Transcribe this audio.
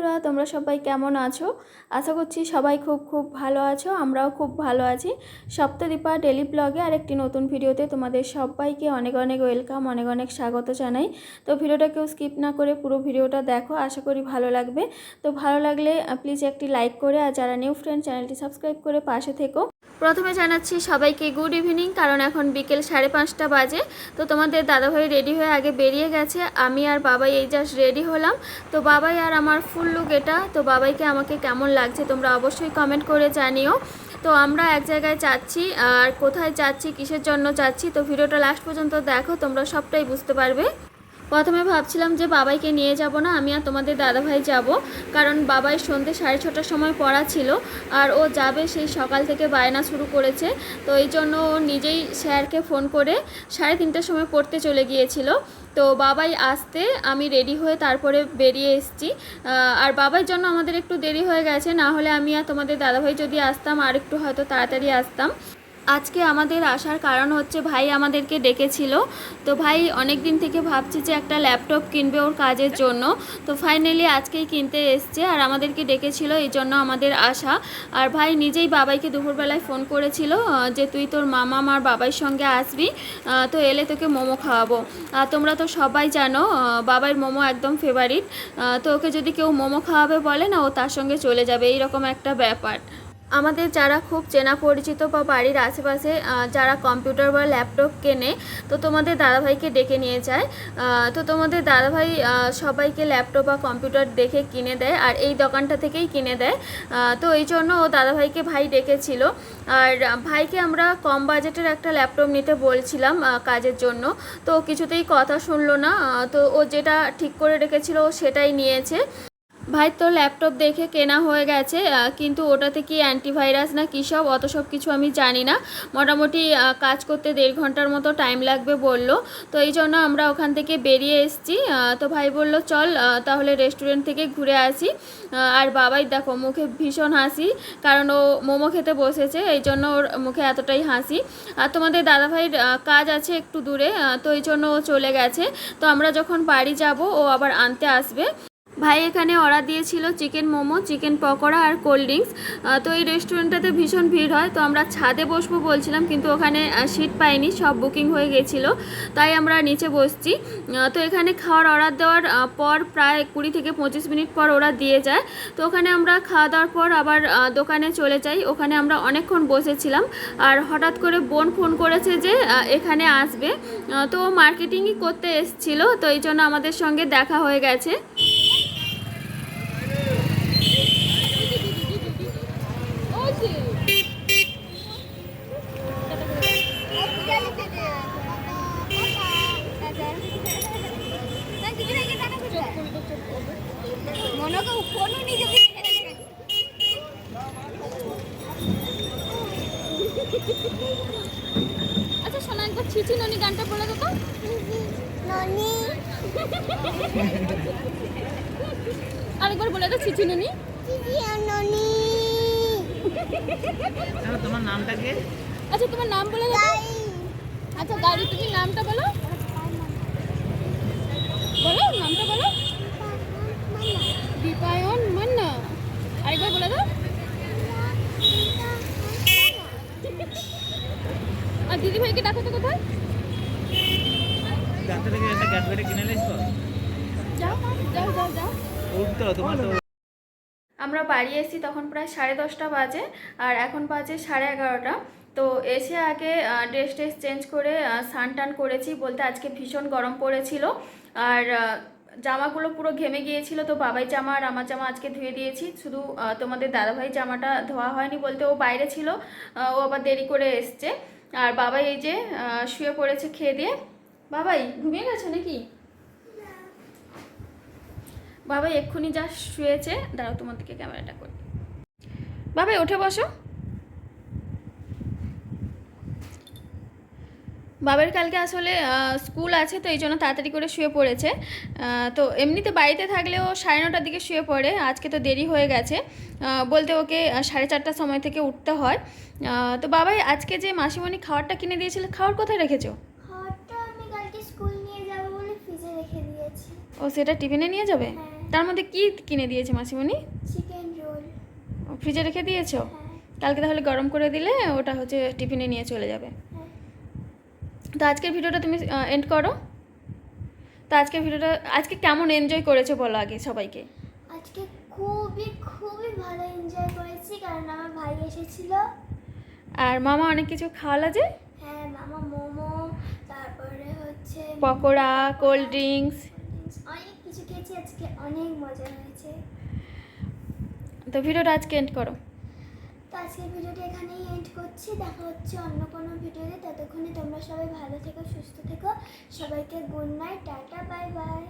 বন্ধুরা, তোমরা সবাই কেমন আছো? আশা করছি সবাই খুব খুব ভালো আছো, আমরাও খুব ভালো আছি। সপ্তদীপা ডেলি ব্লগে আর একটি নতুন ভিডিওতে তোমাদের সবাইকে অনেক অনেক ওয়েলকাম, অনেক অনেক স্বাগত জানাই। তো ভিডিওটা কেউ স্কিপ না করে পুরো ভিডিওটা দেখো, আশা করি ভালো লাগবে। তো ভালো লাগলে প্লিজ একটি লাইক করে, আর যারা নিউ ফ্রেন্ড চ্যানেলটি সাবস্ক্রাইব করে পাশে থেকো। প্রথমে জানাচ্ছি সবাইকে গুড ইভিনিং কারণ এখন বিকেল সাড়ে পাঁচটা বাজে। তো তোমাদের দাদাভাই রেডি হয়ে আগে বেরিয়ে গেছে। আমি আর বাবাই এই জাস্ট রেডি হলাম। তো বাবাই আর আমার ফুল লুক এটা। তো বাবাইকে আমাকে কেমন লাগছে তোমরা অবশ্যই কমেন্ট করে জানিও। তো আমরা এক জায়গায় যাচ্ছি, আর কোথায় যাচ্ছি, কিসের জন্য যাচ্ছি, তো ভিডিওটা লাস্ট পর্যন্ত দেখো, তোমরা সবটাই বুঝতে পারবে। প্রথমে ভাবছিলাম যে বাবাইকে নিয়ে যাব না, আমি আর তোমাদের দাদাভাই যাব। কারণ বাবাই সন্ধ্যে সাড়ে ছটার সময় পড়া ছিল, আর ও যাবে সেই সকাল থেকে বায়না শুরু করেছে। তো এই জন্য ও নিজেই স্যারকে ফোন করে সাড়ে তিনটার সময় পড়তে চলে গিয়েছিল। তো বাবাই আসতে আমি রেডি হয়ে তারপরে বেরিয়ে এসেছি। আর বাবার জন্য আমাদের একটু দেরি হয়ে গেছে, না হলে আমি আর তোমাদের দাদাভাই যদি আসতাম, আর একটু হয়তো তাড়াতাড়ি আসতাম। আজকে আমাদের আসার কারণ হচ্ছে ভাই আমাদেরকে ডেকেছিল। তো ভাই অনেক দিন থেকে ভাবছি যে একটা ল্যাপটপ কিনবে ওর কাজের জন্য। তো ফাইনালি আজকেই কিনতে এসছে আর আমাদেরকে ডেকেছিল, এই জন্য আমাদের আসা আর ভাই নিজেই বাবাইকে দুপুরবেলায় ফোন করেছিল যে তুই তোর মামা আমার বাবার সঙ্গে আসবি তো এলে তোকে মোমো খাওয়াবো। আর তোমরা তো সবাই জানো বাবার মোমো একদম ফেভারিট তো ওকে যদি কেউ মোমো খাওয়াবে বলে, না ও তার সঙ্গে চলে যাবে, এইরকম একটা ব্যাপার। আমাদের যারা খুব চেনা পরিচিত বা বাড়ির আশেপাশে যারা কম্পিউটার বা ল্যাপটপ কেনে, তো তোমাদের দাদাভাইকে ডেকে নিয়ে যায়। তো তোমাদের দাদাভাই সবাইকে ল্যাপটপ বা কম্পিউটার দেখে কিনে দেয় আর এই দোকানটা থেকেই কিনে দেয়। তো এই জন্য ও দাদাভাইকে ভাই ডেকেছিল। আর ভাইকে আমরা কম বাজেটের একটা ল্যাপটপ নিতে বলছিলাম কাজের জন্য। তো কিছুতেই কথা শুনলো না। তো ও যেটা ঠিক করে রেখেছিল, ও সেটাই নিয়েছে। ভাই তো ল্যাপটপ দেখে কেনা হয়ে গেছে কিন্তু ওটাতে কি অ্যান্টিভাইরাস না কী সব? অত সব কিছু আমি জানি না। মোটামুটি কাজ করতে দেড় ঘণ্টার মতো টাইম লাগবে বলল। তো এই জন্য আমরা ওখান থেকে বেরিয়ে এসেছি। তো ভাই বলল, চল তাহলে রেস্টুরেন্ট থেকে ঘুরে আসি। আর বাবাই দেখো, মুখে ভীষণ হাসি, কারণ ও মোমো খেতে বসেছে, এই জন্য ওর মুখে এতটাই হাসি। আর তোমাদের দাদাভাইয়ের কাজ আছে একটু দূরে তো এই জন্য ও চলে গেছে। তো আমরা যখন বাড়ি যাব, ও আবার আনতে আসবে। ভাই, এখানে অর্ডার দিয়েছিল চিকেন মোমো, চিকেন পকোড়া আর কোল্ড ড্রিঙ্কস। তো এই রেস্টুরেন্টটাতে ভীষণ ভিড় হয়। তো আমরা ছাদে বসবো বলছিলাম, কিন্তু ওখানে সিট পাইনি, সব বুকিং হয়ে গেছিল। তাই আমরা নিচে বসছি। তো এখানে খাওয়ার অর্ডার দেওয়ার পর প্রায় কুড়ি থেকে পঁচিশ মিনিট পর ওরা দিয়ে যায়। তো ওখানে আমরা খাওয়া দাওয়ার পর আবার দোকানে চলে যাই। ওখানে আমরা অনেকক্ষণ বসেছিলাম। আর হঠাৎ করে বোন ফোন করেছে যে এখানে আসবে। তো মার্কেটিংই করতে এসছিল। তো এই জন্য আমাদের সঙ্গে দেখা হয়ে গেছে মনকে ফোনও নিয়ে যাবে আচ্ছা শোনা একবার ছিচি ননি গানটা বলে দেবো? ননি। আরেকবার বলে দাও ছিচি ননি? ননি। তোমার নামটা কি? আচ্ছা তোমার নাম বলে দাও আচ্ছা দাদি তুমি নামটা বলো। বলো নামটা বলো দীপায়ন মান্না আরেকবার বলে দাও আর দিদি ভাইকে ডাকো তো কোথায় গাছটা থেকে একটা গ্যাস বেড়ে কিনে নিস তো যাও যাও যাও যাও উঠতো তোমার তো আমরা বাড়ি এসেছি তখন প্রায় সাড়ে দশটা বাজে, আর এখন বাজে সাড়ে এগারোটা। তো এসে আগে ড্রেস ট্রেস চেঞ্জ করে স্নান টান করেছি বলতে আজকে ভীষণ গরম পড়েছিল। আর জামাগুলো পুরো ঘেমে গিয়েছিল, তো বাবাই জামা আর আমার জামা আজকে ধুয়ে দিয়েছি। শুধু তোমাদের দাদাভাই জামাটা ধোয়া হয়নি বলতে ও বাইরে ছিল ও আবার দেরি করে এসছে। আর বাবাই এই যে শুয়ে পড়েছে খেয়ে দিয়ে। বাবাই, ঘুমিয়ে গেছো নাকি? বাবাই, এক্ষুনি যা শুয়েছে, দাঁড়াও তোমার দিকে ক্যামেরাটা করি। বাবাই, উঠে বসো। বাবার কালকে আসলে স্কুল আছে, তো এই জন্য তাড়াতাড়ি করে শুয়ে পড়েছে। তো এমনিতে বাড়িতে থাকলেও সাড়ে নটার দিকে শুয়ে পড়ে, আজকে তো দেরি হয়ে গেছে। বলতে ওকে সাড়ে চারটার সময় থেকে উঠতে হয়। তো বাবাই, আজকে যে মাসিমণি খাওয়ারটা কিনে দিয়েছিল খাবার কোথায় রেখেছো? ও সেটা টিফিনে নিয়ে যাবে? হ্যাঁ। তার মধ্যে কি কিনে দিয়েছে মাসিমণি? চিকেন রোল ফ্রিজে রেখে দিয়েছ? হ্যাঁ। কালকে তাহলে গরম করে দিলে ওটা হচ্ছে টিফিনে নিয়ে চলে যাবে। হ্যাঁ। তো আজকের ভিডিওটা তুমি এন্ড করো। তো আজকের ভিডিওটা আজকে কেমন এনজয় করেছ বলো আগে সবাইকে? আজকে খুবই খুবই ভালো এনজয় করেছি কারণ আমার ভাই এসেছিল। আর মামা অনেক কিছু খাওয়ালা যে হ্যাঁ মামা মোমো তারপরে হচ্ছে পকোড়া কোল্ড ড্রিঙ্কস আজকে অনেক মজা হয়েছে। তো ভিডিওটা আজকে এন্ড করো। তো আজকের ভিডিওটা এখানেই এন্ড করছি। দেখা হচ্ছে অন্য কোনো ভিডিওতে। ততক্ষণে তোমরা সবাই ভালো থেকো সুস্থ থেকো। সবাইকে good night tata bye bye